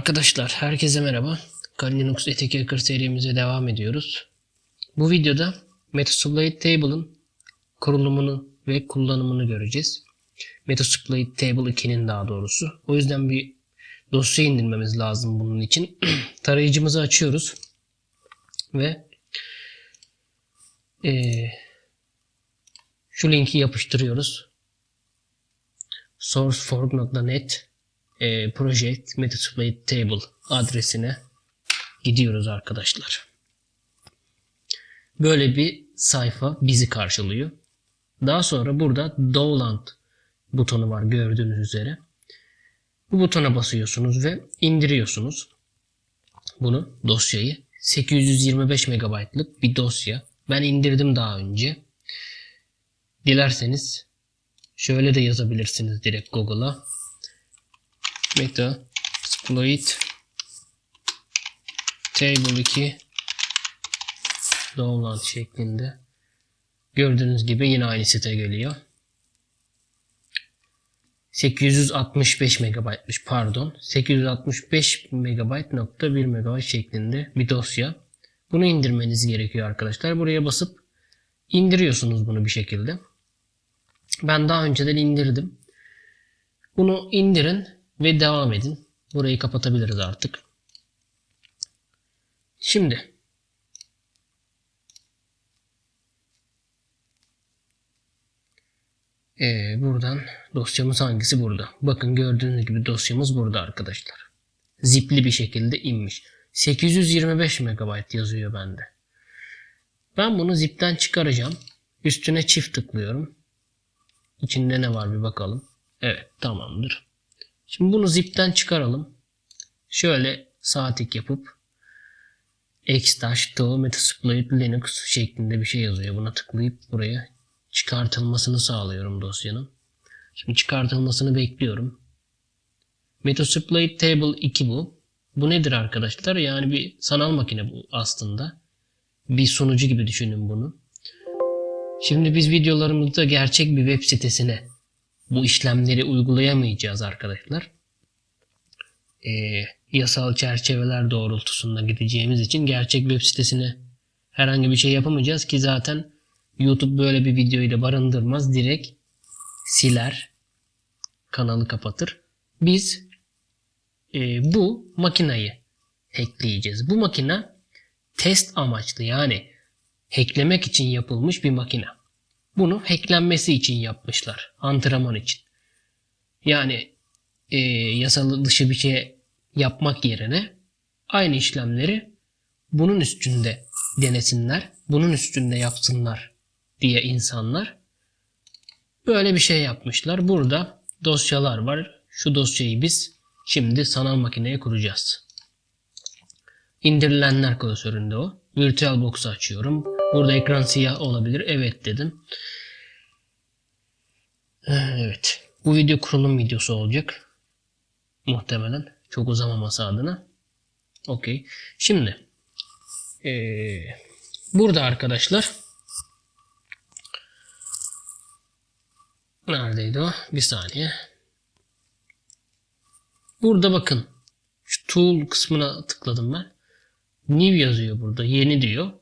Arkadaşlar herkese merhaba. Kali Linux Ethic Hacker serimize devam ediyoruz. Bu videoda Metasploit Table'ın kurulumunu ve kullanımını göreceğiz. Metasploit Table 2'nin daha doğrusu. O yüzden bir dosya indirmemiz lazım bunun için. Tarayıcımızı açıyoruz. Ve eee, şu linki yapıştırıyoruz. sourceforge.net e, project metasploit table adresine gidiyoruz arkadaşlar. Böyle bir sayfa bizi karşılıyor. Daha sonra burada download butonu var gördüğünüz üzere. Bu butona basıyorsunuz ve indiriyorsunuz. Bunu dosyayı 825 MB'lık bir dosya. Ben indirdim daha önce. Dilerseniz şöyle de yazabilirsiniz direkt Google'a. Metasploit Table 2 download şeklinde. Gördüğünüz gibi yine aynı site geliyor. 865 megabaytmış pardon. 865 megabayt nokta 1 megabayt şeklinde bir dosya. Bunu indirmeniz gerekiyor arkadaşlar. Buraya basıp indiriyorsunuz bunu bir şekilde. Ben daha önceden indirdim. Bunu indirin ve devam edin. Burayı kapatabiliriz artık. Şimdi Ee, buradan dosyamız hangisi burada? Bakın gördüğünüz gibi dosyamız burada arkadaşlar. Zipli bir şekilde inmiş. 825 MB yazıyor bende. Ben bunu zipten çıkaracağım. Üstüne çift tıklıyorum. İçinde ne var bir bakalım. Evet tamamdır. Şimdi bunu zipten çıkaralım. Şöyle sağ tık yapıp Xdash to Metasploit Linux şeklinde bir şey yazıyor. Buna tıklayıp buraya çıkartılmasını sağlıyorum dosyanın. Şimdi çıkartılmasını bekliyorum. Metasploit Table 2 bu. Bu nedir arkadaşlar? Yani bir sanal makine bu aslında. Bir sunucu gibi düşünün bunu. Şimdi biz videolarımızda gerçek bir web sitesine bu işlemleri uygulayamayacağız arkadaşlar. Ee, yasal çerçeveler doğrultusunda gideceğimiz için gerçek web sitesine herhangi bir şey yapamayacağız ki zaten YouTube böyle bir videoyu da barındırmaz. Direkt siler. Kanalı kapatır. Biz e, bu makinayı hackleyeceğiz. Bu makine test amaçlı yani hacklemek için yapılmış bir makine. Bunu hacklenmesi için yapmışlar. Antrenman için. Yani e, yasal dışı bir şey yapmak yerine aynı işlemleri bunun üstünde denesinler, bunun üstünde yapsınlar diye insanlar böyle bir şey yapmışlar. Burada dosyalar var. Şu dosyayı biz şimdi sanal makineye kuracağız. İndirilenler klasöründe o. VirtualBox'u açıyorum. Burada ekran siyah olabilir. Evet dedim. Evet. Bu video kurulum videosu olacak. Muhtemelen. Çok uzamaması adına. Okey. Şimdi ee, burada arkadaşlar neredeydi o? Bir saniye. Burada bakın. Şu tool kısmına tıkladım ben. New yazıyor burada. Yeni diyor.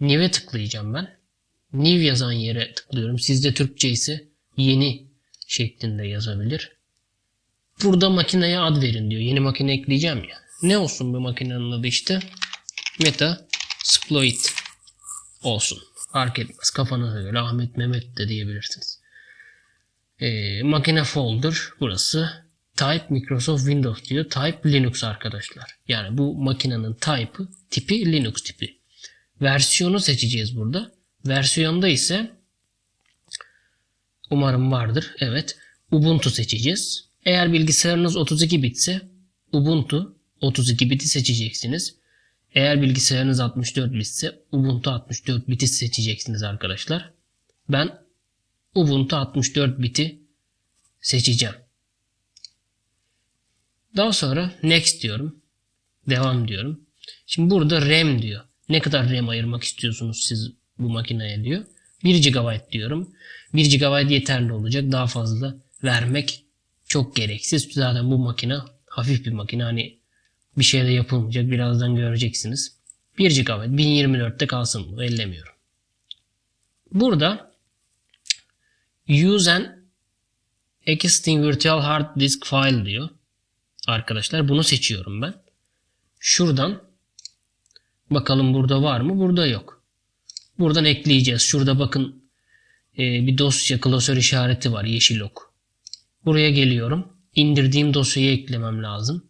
New'e tıklayacağım ben. New yazan yere tıklıyorum. Sizde Türkçe ise yeni şeklinde yazabilir. Burada makineye ad verin diyor. Yeni makine ekleyeceğim ya. Ne olsun bu makinenin adı işte? Meta Sploit olsun. Fark etmez. Kafanıza göre Ahmet Mehmet de diyebilirsiniz. Ee, makine folder burası. Type Microsoft Windows diyor. Type Linux arkadaşlar. Yani bu makinenin type'ı tipi Linux tipi. Versiyonu seçeceğiz burada. Versiyonda ise umarım vardır. Evet. Ubuntu seçeceğiz. Eğer bilgisayarınız 32 bitse Ubuntu 32 biti seçeceksiniz. Eğer bilgisayarınız 64 bitse Ubuntu 64 biti seçeceksiniz arkadaşlar. Ben Ubuntu 64 biti seçeceğim. Daha sonra next diyorum. Devam diyorum. Şimdi burada RAM diyor. Ne kadar RAM ayırmak istiyorsunuz siz bu makineye diyor. 1 GB diyorum. 1 GB yeterli olacak. Daha fazla vermek çok gereksiz. Zaten bu makine hafif bir makine. Hani Bir şey de yapılmayacak. Birazdan göreceksiniz. 1 GB 1024'te kalsın bu. Ellemiyorum. Burada use an existing virtual hard disk file diyor. Arkadaşlar bunu seçiyorum ben. Şuradan bakalım burada var mı? Burada yok. Buradan ekleyeceğiz. Şurada bakın e, bir dosya klasör işareti var. Yeşil ok. Buraya geliyorum. İndirdiğim dosyayı eklemem lazım.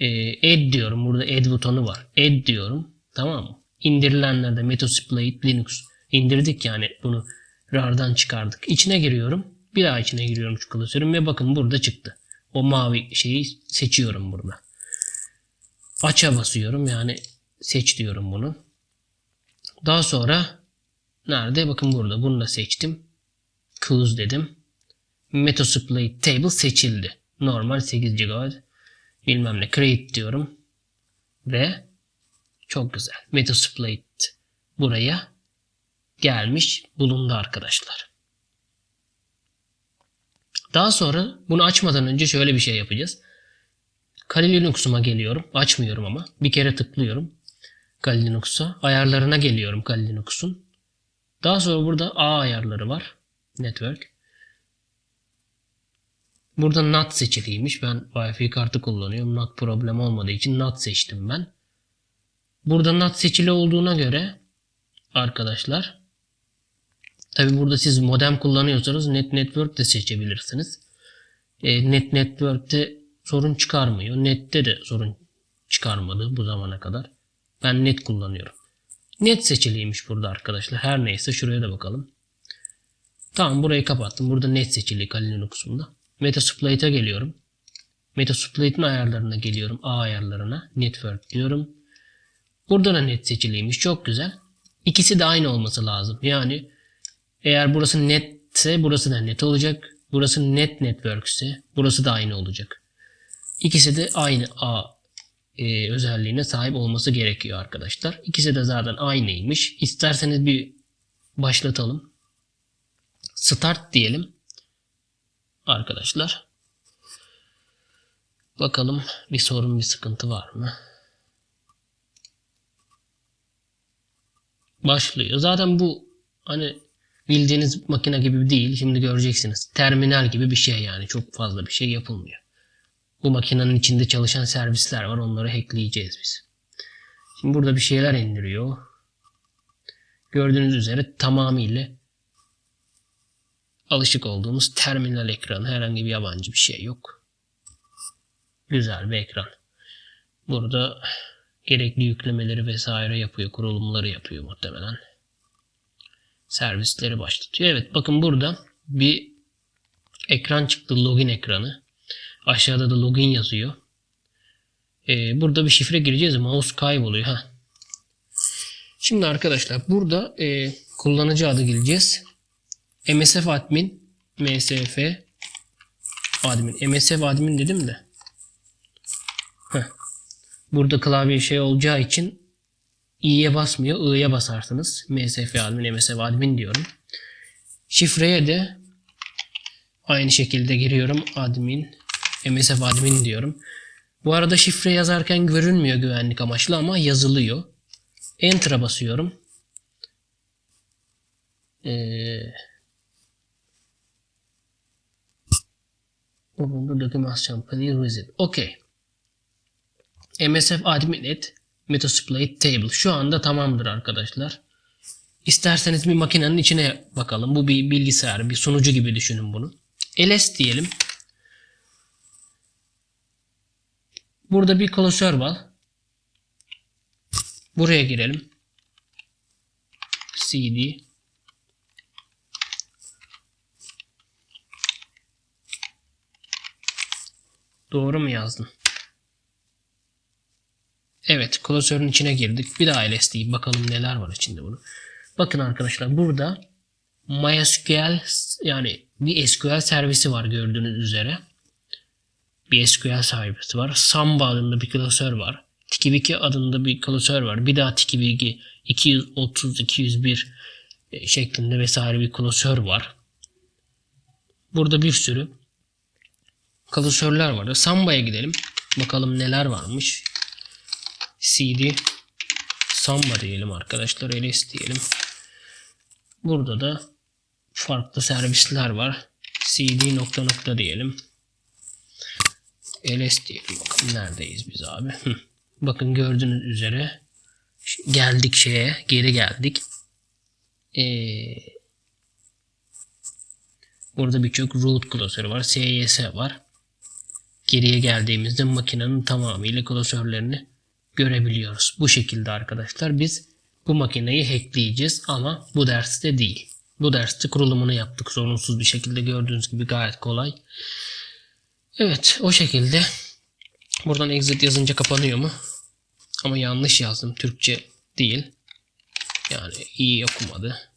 E, add diyorum. Burada add butonu var. Add diyorum. Tamam mı? İndirilenlerde Metasploit Linux indirdik yani bunu RAR'dan çıkardık. İçine giriyorum. Bir daha içine giriyorum şu klasörün ve bakın burada çıktı. O mavi şeyi seçiyorum burada. Aç'a basıyorum yani seç diyorum bunu. Daha sonra nerede? Bakın burada. Bunu da seçtim. Close dedim. Metasploit table seçildi. Normal 8 GB bilmem ne create diyorum. Ve çok güzel. Metasploit buraya gelmiş bulundu arkadaşlar. Daha sonra bunu açmadan önce şöyle bir şey yapacağız. Kali Linux'uma geliyorum. Açmıyorum ama. Bir kere tıklıyorum. Kali Linux'a. Ayarlarına geliyorum Kali Linux'un. Daha sonra burada A ayarları var. Network. Burada NAT seçiliymiş. Ben Wi-Fi kartı kullanıyorum. NAT problem olmadığı için NAT seçtim ben. Burada NAT seçili olduğuna göre arkadaşlar Tabi burada siz modem kullanıyorsanız Net Network de seçebilirsiniz. E, Net Network'te sorun çıkarmıyor. Net'te de sorun çıkarmadı bu zamana kadar. Ben Net kullanıyorum. Net seçiliymiş burada arkadaşlar. Her neyse şuraya da bakalım. Tamam burayı kapattım. Burada net seçili Kali Linux'umda. Metasploit'e geliyorum. Metasploit'in ayarlarına geliyorum. A ayarlarına. Network diyorum. Burada da net seçiliymiş. Çok güzel. İkisi de aynı olması lazım. Yani eğer burası netse burası da net olacak. Burası net network ise burası da aynı olacak. İkisi de aynı A e, özelliğine sahip olması gerekiyor arkadaşlar. İkisi de zaten aynıymış. İsterseniz bir başlatalım. Start diyelim. Arkadaşlar. Bakalım bir sorun bir sıkıntı var mı? Başlıyor. Zaten bu hani bildiğiniz makine gibi değil. Şimdi göreceksiniz. Terminal gibi bir şey yani. Çok fazla bir şey yapılmıyor. Bu makinenin içinde çalışan servisler var. Onları hackleyeceğiz biz. Şimdi burada bir şeyler indiriyor. Gördüğünüz üzere tamamıyla alışık olduğumuz terminal ekranı. Herhangi bir yabancı bir şey yok. Güzel bir ekran. Burada gerekli yüklemeleri vesaire yapıyor. Kurulumları yapıyor muhtemelen. Servisleri başlatıyor. Evet bakın burada bir ekran çıktı. Login ekranı. Aşağıda da login yazıyor. Ee, burada bir şifre gireceğiz. Mouse kayboluyor. ha. Şimdi arkadaşlar burada e, kullanıcı adı gireceğiz. MSF admin MSF admin MSF admin dedim de. Heh. Burada klavye şey olacağı için i'ye basmıyor. i'ye basarsınız. MSF admin MSF admin diyorum. Şifreye de aynı şekilde giriyorum. Admin MSF admin diyorum. Bu arada şifre yazarken görünmüyor güvenlik amaçlı ama yazılıyor. Enter'a basıyorum. Ee, Ubuntu dokümasyon please visit. Okay. MSF admin et Metasploit table. Şu anda tamamdır arkadaşlar. İsterseniz bir makinenin içine bakalım. Bu bir bilgisayar, bir sunucu gibi düşünün bunu. ls diyelim. Burada bir klasör var. Buraya girelim. cd Doğru mu yazdım? Evet klasörün içine girdik. Bir daha ls bakalım neler var içinde bunu. Bakın arkadaşlar burada MySQL yani bir SQL servisi var gördüğünüz üzere. Bir SQL servisi var. Samba adında bir klasör var. Tiki2 adında bir klasör var. Bir daha Tiki2 230 201 şeklinde vesaire bir klasör var. Burada bir sürü klasörler var. Samba'ya gidelim. Bakalım neler varmış. CD Samba diyelim arkadaşlar. LS diyelim. Burada da farklı servisler var. CD nokta nokta diyelim. LS diyelim. Bakın neredeyiz biz abi. Bakın gördüğünüz üzere geldik şeye. Geri geldik. Ee, burada birçok root klasörü var. SYS var. Geriye geldiğimizde makinenin tamamıyla klasörlerini görebiliyoruz. Bu şekilde arkadaşlar biz bu makineyi hackleyeceğiz ama bu derste değil. Bu derste kurulumunu yaptık sorunsuz bir şekilde gördüğünüz gibi gayet kolay. Evet o şekilde buradan exit yazınca kapanıyor mu? Ama yanlış yazdım. Türkçe değil. Yani iyi okumadı.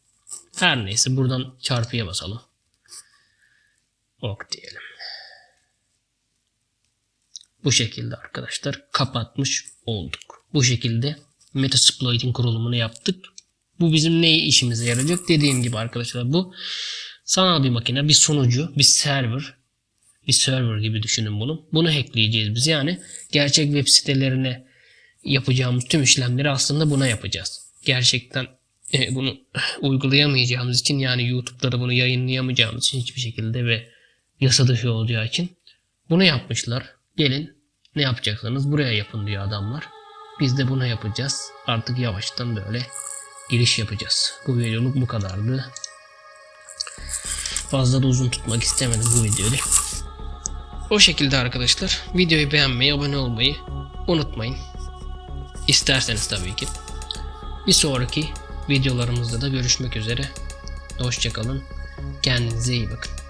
Her neyse buradan çarpıya basalım. Ok diyelim. Bu şekilde arkadaşlar kapatmış olduk. Bu şekilde Metasploit'in kurulumunu yaptık. Bu bizim ne işimize yarayacak? Dediğim gibi arkadaşlar bu sanal bir makine, bir sunucu, bir server, bir server gibi düşünün bunu. Bunu hackleyeceğiz biz. Yani gerçek web sitelerine yapacağımız tüm işlemleri aslında buna yapacağız. Gerçekten e, bunu uygulayamayacağımız için yani YouTube'da da bunu yayınlayamayacağımız için hiçbir şekilde ve yasa dışı olacağı için bunu yapmışlar. Gelin ne yapacaksanız buraya yapın diyor adamlar. Biz de bunu yapacağız. Artık yavaştan böyle giriş yapacağız. Bu videoluk bu kadardı. Fazla da uzun tutmak istemedim bu videoyu. O şekilde arkadaşlar videoyu beğenmeyi, abone olmayı unutmayın. İsterseniz tabii ki. Bir sonraki videolarımızda da görüşmek üzere. Hoşçakalın. Kendinize iyi bakın.